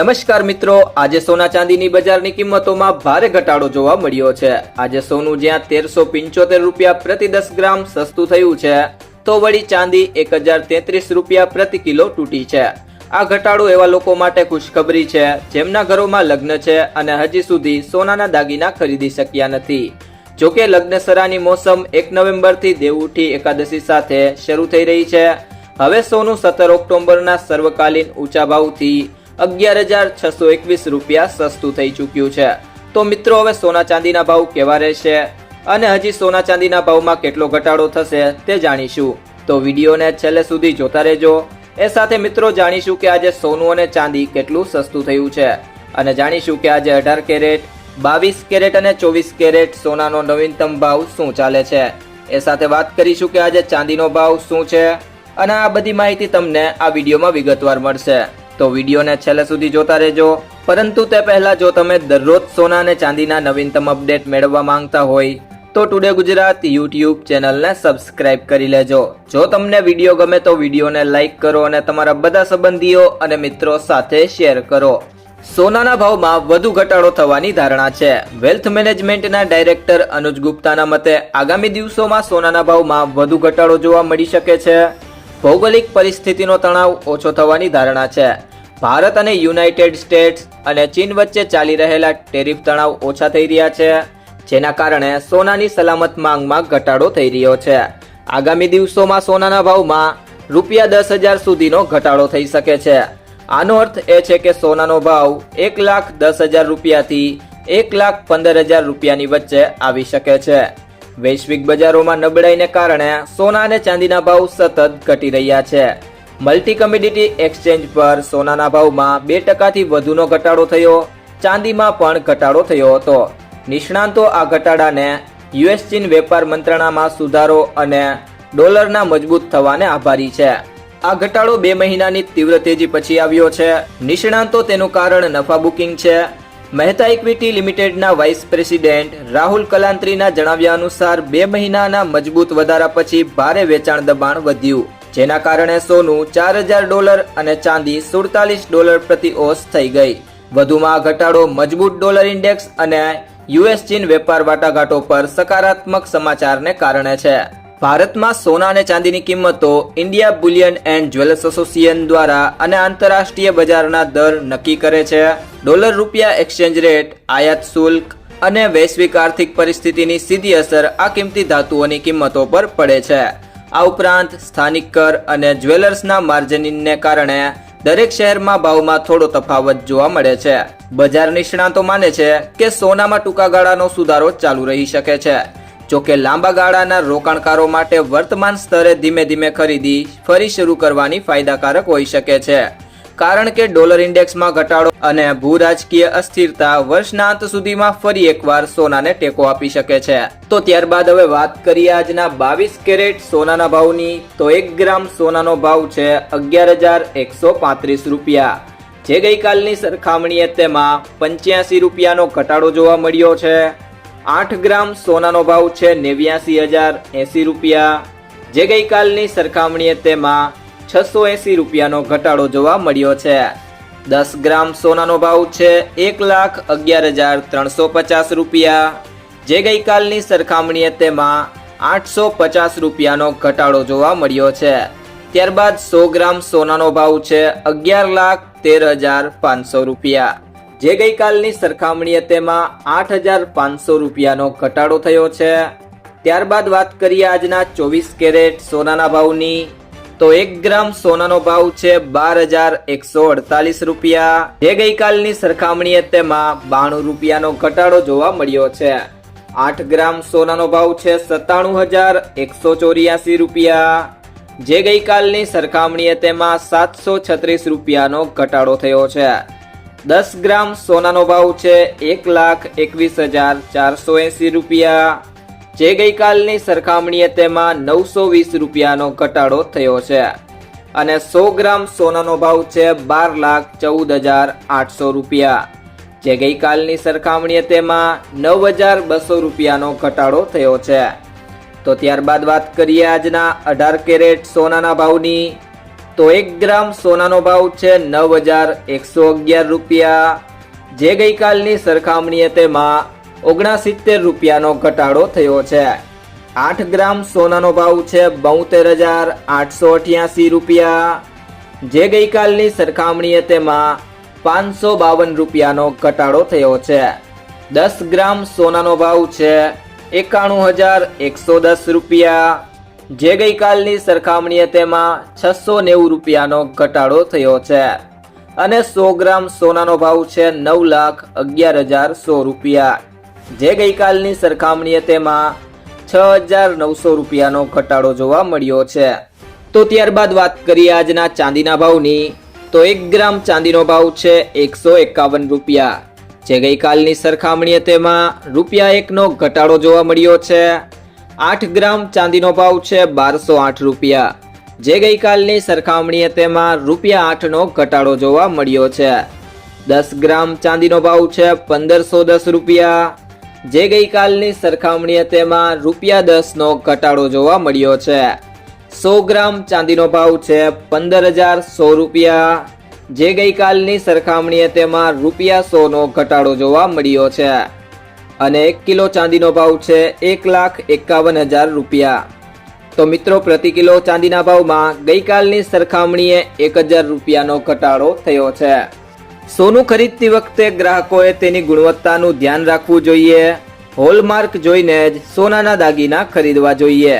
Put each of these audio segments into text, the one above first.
નમસ્કાર મિત્રો, આજે સોના ચાંદીની બજારની કિંમતોમાં ભારે ઘટાડો જોવા મળ્યો છે. આજે સોનું જ્યાં તેરસો પિંચોતેર રૂપિયા પ્રતિ દસ ગ્રામ સસ્તું થયું છે, તો વળી ચાંદી એક હજાર તેત્રીસ રૂપિયા પ્રતિ કિલો તૂટી છે. આ ઘટાડો એવા લોકો માટે ખુશખબરી છે, જેમના ઘરોમાં લગ્ન છે અને હજી સુધી સોનાના દાગીના ખરીદી શક્યા નથી. જોકે લગ્નસરાની મોસમ એક નવેમ્બરથી દેવઉઠી એકાદશી સાથે શરૂ થઈ રહી છે. હવે સોનું સત્તર ઓક્ટોબરના સર્વકાલીન ઊંચા ભાવથી અગિયાર હજાર છસો એકવીસ રૂપિયા સસ્તું થઈ ચૂક્યું છે. તો મિત્રો, હવે સોના ચાંદીના ભાવ કેવા રહેશે? અને હજી સોના ચાંદીના ભાવમાં કેટલો ઘટાડો થશે તે જાણીશું. તો વિડીયોને છેલ્લે સુધી જોતા રહેજો. એ સાથે મિત્રો, જાણીશું કે આજે સોનું અને ચાંદી કેટલું સસ્તું થયું છે. અને જાણીશું કે આજે અઢાર કેરેટ, બાવીસ કેરેટ અને ચોવીસ કેરેટ સોનાનો નવીનતમ ભાવ શું ચાલે છે? એ સાથે વાત કરીશું કે આજે ચાંદીનો ભાવ શું છે? અને આ બધી માહિતી તમને આ વિડીયોમાં વિગતવાર મળશે. તો વિડીયોને છેલ્લે સુધી જોતા રહેજો. પરંતુ તે પહેલા જો તમે દરરોજ સોના અને ચાંદીના નવીનતમ અપડેટ મેળવવા માંગતા હોય, તો ટુડે ગુજરાત યુટ્યુબ ચેનલને સબસ્ક્રાઇબ કરી લેજો. જો તમને વીડિયો ગમે તો વિડીયોને લાઇક કરો અને તમારા બધા સંબંધીઓ અને મિત્રો સાથે શેર કરો. સોનાના ભાવમાં વધુ ઘટાડો થવાની ધારણા છે. વેલ્થ મેનેજમેન્ટના ડાયરેક્ટર અનુજ ગુપ્તાના મતે, આગામી દિવસોમાં સોનાના ભાવમાં વધુ ઘટાડો જોવા મળી શકે છે. ભૌગોલિક પરિસ્થિતિનો તણાવ ઓછો થવાની ધારણા છે. ભારત અને યુનાઇટેડ સ્ટેટ્સ અને ચીન વચ્ચે ચાલી રહેલા ટેરિફ તણાવ ઓછા થઈ રહ્યા છે, જેના કારણે સોનાની સલામત માંગમાં ઘટાડો થઈ રહ્યો છે. આગામી દિવસોમાં સોનાના ભાવમાં રૂપિયા દસ હજાર સુધીનો ઘટાડો થઈ શકે છે. આનો અર્થ એ છે કે સોનાનો ભાવ એક લાખ દસ હજાર રૂપિયાથી એક લાખ પંદર હજાર રૂપિયાની વચ્ચે આવી શકે છે. વૈશ્વિક બજારોમાં નબળાઈને કારણે સોના અને ચાંદીના ભાવ સતત ઘટી રહ્યા છે. મલ્ટી કમ્યુડિટી એક્સચેન્જ પર સોનાના ભાવમાં બે ટકાથી વધુનો ઘટાડો થયો, ચાંદીમાં પણ ઘટાડો થયો હતો. નિષ્ણાંતો આ ઘટાડાને યુએસ ચીન વેપાર મંત્રણામાં સુધારો અને ડોલરના મજબૂત થવાને આભારી છે. આ ઘટાડો બે મહિનાની તીવ્ર તેજી પછી આવ્યો છે. નિષ્ણાંતો તેનું કારણ નફા બુકિંગ છે. મહેતા ઇક્વિટી લિમિટેડના વાઇસ પ્રેસિડેન્ટ રાહુલ કલાંત્રીના જણાવ્યા અનુસાર બે મહિનાના મજબૂત વધારા પછી ભારે વેચાણ દબાણ વધ્યું. જેના કારણે સોનું ચાર હજાર ડોલર અને ચાંદી સુડતાલીસ ડોલર પ્રતિ ઓસ થઈ ગઈ. વધુમાં ઘટાડો મજબૂત ડોલર ઇન્ડેક્સ અને યુએસ ચીન વેપાર વાટાઘાટો પર સકારાત્મક સમાચારને કારણે છે. ભારતમાં સોના અને ચાંદીની કિંમતો India bullion and jewellers association દ્વારા અને આંતરરાષ્ટ્રીય બજારના દર નક્કી કરે છે. ડોલર રૂપિયા એક્સચેન્જ રેટ, આયાત શુલ્ક અને વૈશ્વિક આર્થિક પરિસ્થિતિની સીધી અસર આ કિંમતી ધાતુઓની કિંમતો પર પડે છે. આ ઉપરાંત સ્થાનિક કર અને જ્વેલર્સના માર્જિનને કારણે દરેક શહેરમાં ભાવમાં થોડો તફાવત જોવા મળે છે. બજાર નિષ્ણાતો માને છે કે સોનામાં ટૂંકા ગાળાનો સુધારો ચાલુ રહી શકે છે. જોકે લાંબા ગાળાના રોકાણકારો માટે વર્તમાન સ્તરે ધીમે ધીમે ખરીદી ફરી શરૂ કરવાની ફાયદાકારક હોઈ શકે છે. કારણ કે ડોલર ઇન્ડેક્સમાં ઘટાડો અને ભૂ રાજકીય અસ્થિરતા વર્ષના અંત સુધીમાં ફરી એકવાર સોનાને ટેકો આપી શકે છે. તો ત્યારબાદ હવે વાત કરીએ આજના બાવીસ કેરેટ સોનાના ભાવની. તો એક ગ્રામ સોનાનો ભાવ છે અગિયાર હજાર એકસો પાંત્રીસ રૂપિયા. જે ગઈકાલની સરખામણીએ તેમાં પંચ્યાસી રૂપિયાનો ઘટાડો જોવા મળ્યો છે. આઠ ગ્રામ સોનાનો ભાવ છે નેવ્યાસી હજાર એસી રૂપિયા. જે ગઈકાલની સરખામણીએ તેમાં છસો એસી રૂપિયાનો ઘટાડો જોવા મળ્યો છે. દસ ગ્રામ સોનાનો ભાવ છે એક લાખ અગિયાર હજાર ત્રણસો પચાસ રૂપિયા. જે ગઈકાલની સરખામણીએ તેમાં આઠસો પચાસ રૂપિયાનો ઘટાડો જોવા મળ્યો છે. ત્યારબાદ સો ગ્રામ સોનાનો ભાવ છે અગિયાર લાખ તેર હજાર પાંચસો રૂપિયા. જે ગઈકાલની સરખામણીએ તેમાં આઠ હજાર પાંચસો રૂપિયાનો ઘટાડો થયો છે. ત્યારબાદ વાત કરીએ આજના ચોવીસ કેરેટ સોનાના ભાવની. તો એક ગ્રામ સોનાનો ભાવ છે બાર હજાર એકસો અડતાલીસ રૂપિયા. જે ગઈકાલની સરખામણીએ તેમાં બાણું રૂપિયાનો ઘટાડો જોવા મળ્યો છે. આઠ ગ્રામ સોનાનો ભાવ છે સત્તાણું હજાર એકસો ચોર્યાસી રૂપિયા. જે ગઈકાલની સરખામણીએ તેમાં સાતસો છત્રીસ રૂપિયાનો ઘટાડો થયો છે. દસ ગ્રામ સોનાનો ભાવ છે એક લાખ એકવીસ હજાર ચારસો એંસી રૂપિયા. જે ગઈકાલની સરખામણીએ તેમાં નવસો વીસ રૂપિયાનો ઘટાડો થયો છે અને સો ગ્રામ સોનાનો ભાવ છે બાર લાખ ચૌદ હજાર આઠસો રૂપિયા. જે ગઈકાલની સરખામણીએ તેમાં નવ હજાર બસો રૂપિયાનો ઘટાડો થયો છે. તો ત્યારબાદ વાત કરીએ આજના અઢાર કેરેટ સોનાના ભાવની. તો એક ગ્રામ સોનાનો ભાવ છે નવ હજાર એકસો અગિયાર રૂપિયા. જે ગઈકાલની સરખામણીએ તેમાં ઓગણસિત્તેર રૂપિયાનો ઘટાડો થયો છે. આઠ ગ્રામ સોનાનો ભાવ છે બોતેર હજાર આઠસો અઠ્યાસી રૂપિયા. જે ગઈકાલની સરખામણીએ તેમાં પાંચસો બાવન રૂપિયાનો ઘટાડો થયો છે. દસ ગ્રામ સોનાનો ભાવ છે એકાણું હજાર એકસો દસ રૂપિયા. જે ગઈકાલની સરખામણીએ તેમાં છસો નેવું રૂપિયાનો ઘટાડો થયો છે. અને સો ગ્રામ સોનાનો ભાવ છે નવ લાખ અગિયાર હજાર સો રૂપિયા. જે ગઈકાલની સરખામણીએ તેમાં છ હજાર નવસો રૂપિયાનો ઘટાડો જોવા મળ્યો છે. તો ત્યારબાદ વાત કરીએ આજના ચાંદીના ભાવની. તો એક ગ્રામ ચાંદીનો ભાવ છે એકસો એકાવન રૂપિયા. જે ગઈકાલની સરખામણીએ તેમાં રૂપિયા એકનો ઘટાડો જોવા મળ્યો છે. આઠ ગ્રામ ચાંદીનો ભાવ છે બારસો આઠ રૂપિયા. જે ગઈકાલની સરખામણીએ તેમાં રૂપિયા આઠનો ઘટાડો જોવા મળ્યો છે. દસ ગ્રામ ચાંદીનો ભાવ છે પંદરસો દસ રૂપિયા. જે ગઈકાલની સરખામણીએ તેમાં રૂપિયા દસનો ઘટાડો જોવા મળ્યો છે. સો ગ્રામ ચાંદીનો ભાવ છે પંદર હજાર સો રૂપિયા. જે ગઈકાલની સરખામણીએ તેમાં રૂપિયા સોનો ઘટાડો જોવા મળ્યો છે. અને એક કિલો ચાંદીનો ભાવ છે એક લાખ એકાવન હજાર રૂપિયા. તો મિત્રો, પ્રતિ કિલો ચાંદીના ભાવમાં ગઈકાલની સરખામણીએ એક હજાર રૂપિયાનો ઘટાડો થયો છે. સોનું ખરીદતી વખતે ગ્રાહકોએ તેની ગુણવત્તાનું ધ્યાન રાખવું જોઈએ. હોલમાર્ક જોઈને જ સોનાના દાગીના ખરીદવા જોઈએ.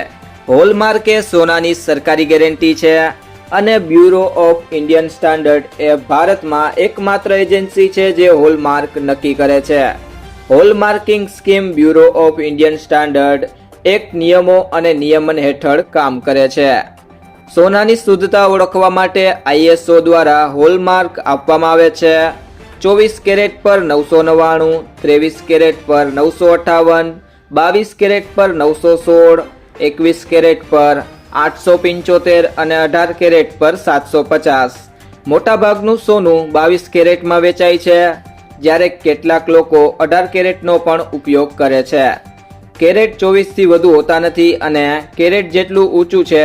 હોલમાર્ક એ સોનાની સરકારી ગેરંટી છે અને બ્યુરો ઓફ ઇન્ડિયન સ્ટાન્ડર્ડ એ ભારતમાં એકમાત્ર એજન્સી છે જે હોલમાર્ક નક્કી કરે છે. Hallmarking scheme bureau of Indian standard એક નિયમો અને નિયમન હેઠળ કામ કરે છે. સોનાની શુદ્ધતા ઓળખવા માટે આઈએસઓ દ્વારા હોલમાર્ક આપવામાં આવે છે. ચોવીસ કેરેટ પર નવસો નવ્વાણું, ત્રેવીસ કેરેટ પર નવસો અઠાવન, બાવીસ કેરેટ પર નવસો સોળ, એકવીસ કેરેટ પર આઠસો પંચોતેર અને અઢાર કેરેટ પર સાતસો પચાસ. મોટાભાગનું સોનું બાવીસ કેરેટમાં વેચાય છે, જ્યારે કેટલાક લોકો અઢાર કેરેટનો પણ ઉપયોગ કરે છે. કેરેટ ચોવીસથી વધુ હોતા નથી અને કેરેટ જેટલું ઊંચું છે